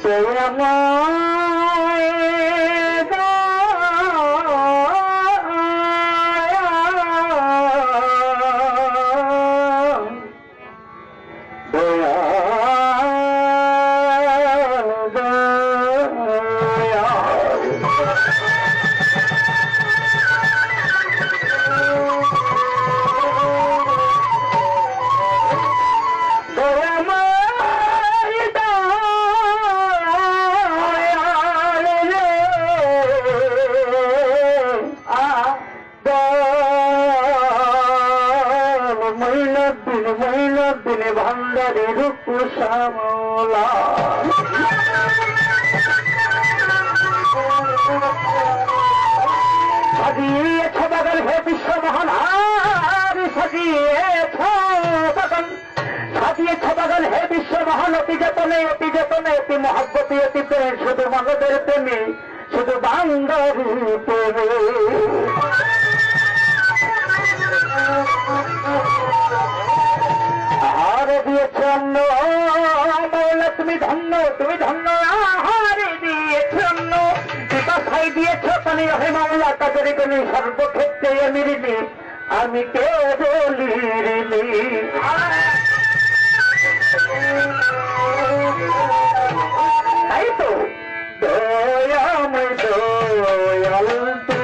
forever. দিন মহিলা দিন ভান্ডারে রূপ শ্যামলা। সাজিয়েছ বাগান হে বিশ্ব মহান আর সাজিয়েছ বাগান। সাজিয়েছ বাগান হে বিশ্ব মহান, অতি যতনে অতি যতনে, অতি মহাব্বতি, অতি প্রেম। শুধু মানবের প্রেমী, শুধু বাঙ্গারি প্রেমী। করে দিয়েছ অন্য মৌলা, তুমি ধন্য তুমি ধন্য, আহারে দিয়েছ অন্য বিপাশাই দিয়েছ তুমি রহে মামলা কাজরে তুমি সর্বক্ষেত্রে আমি রিলি আমি কেউ বলি তাই তো? দয়াময় দয়াল তো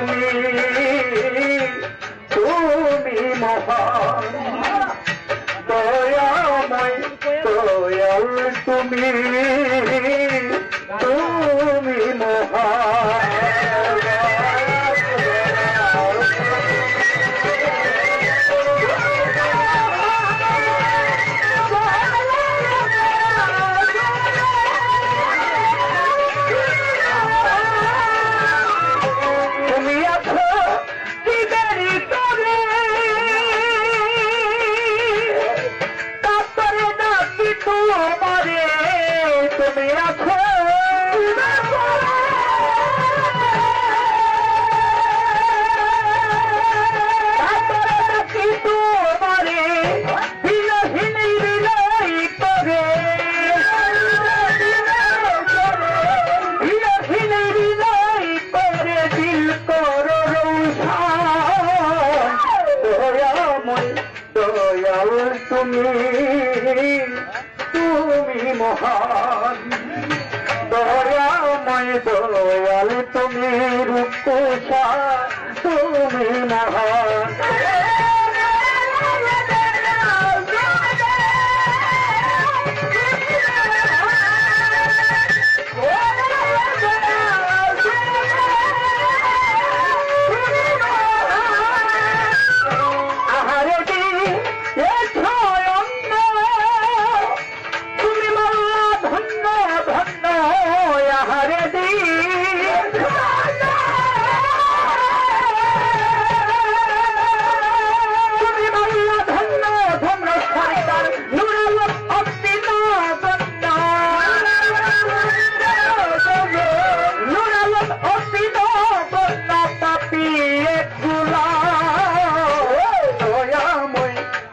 মনে না হয়।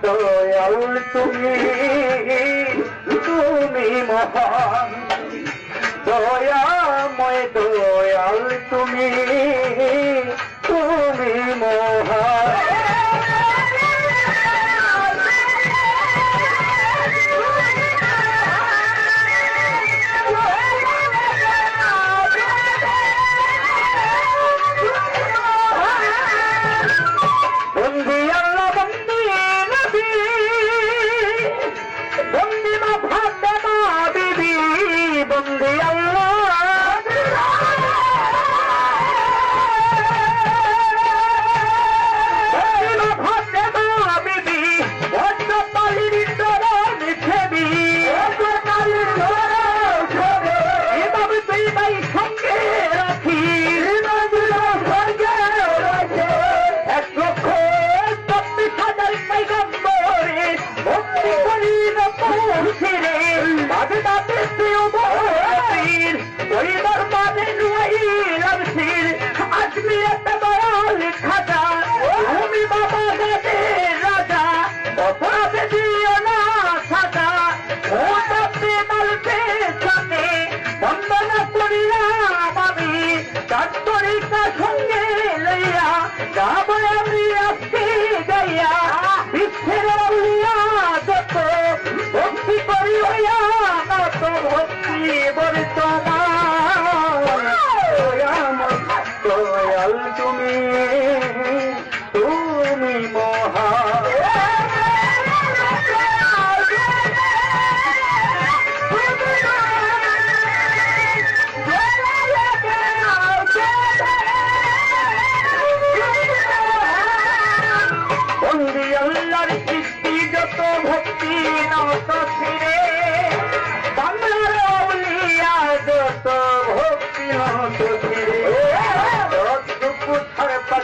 দয়াল তুমি তুমি মহান। দয়াময় দয়াল তুমি।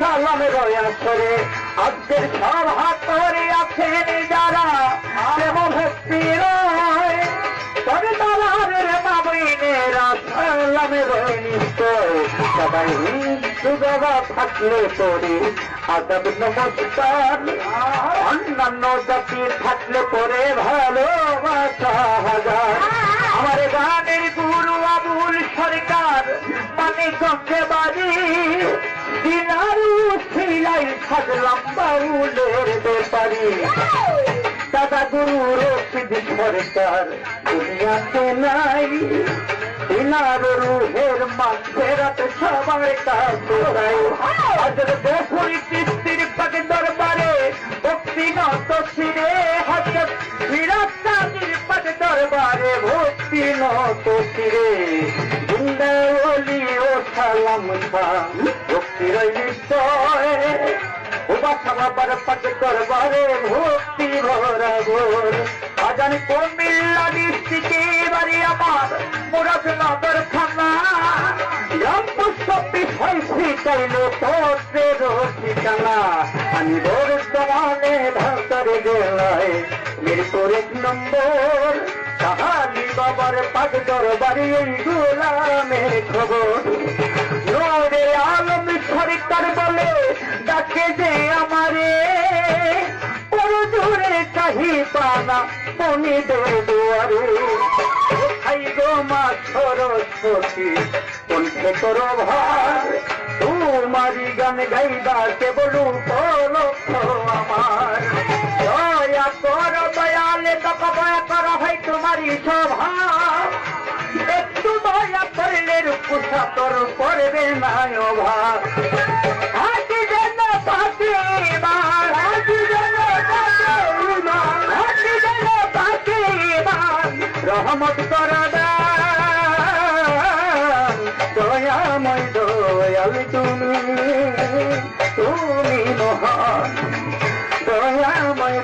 সালামের আসরে আজকের সব হাত ধরে আছেন যারা প্রেম ভক্তি রয়? তবে তালারের বাবইনেরা সালামের নিশ্চয়। সবাই হিন্দু বাবা থাকলে পরে আদাব অন্যান্য জাতির থাকলে পরে ভালোবাসা হাজার। আমার গানের গুরু আবুল সরকার মানে গঙ্গে বাড়ি দিনারু সিলাই সাজলাম বাউলের ব্যাপারি। দাদা গুরু রশিদ সরকার, দুনিয়াতে নাই। দিনার রুহের মাঝেরাত সবার কাছে নাই আজর বহুরি কৃষ্টির পাকে দরবারে ভক্তি নত ছিরে হাজর পাকে দরবারে ভক্তি নত ও সালাম ভক্তির ও বাবার ভরা আজান কুমিল্লা ডিস্ট্রিক্টে বাড়ি আমার। মুরাদ নগর থানা। অফিস হয়েছি চাইলে পোস্টের ঠিকানা। আমি বর্তমানে ঢাকার জেলায় মিরপুর এক নম্বর। কাহালি বাবার পাক দরবারে এই গোলামের খবর। নরে আলম সরকার বলে ডাকে যে আমারে জোরে চাহি পানা মনি দুয়ারে খাই গো মা সরস্বতী, কণ্ঠে করো ভার তোমারি গান গাইবা কেবল উপলক্ষ আমার। ভাই তোমারই স্বভাব একটু দয়া করলে রূপুষা তোর করবে না অভাব রহমত দয়াময় দয়াল তুমি তুমি মহান। দয়াময়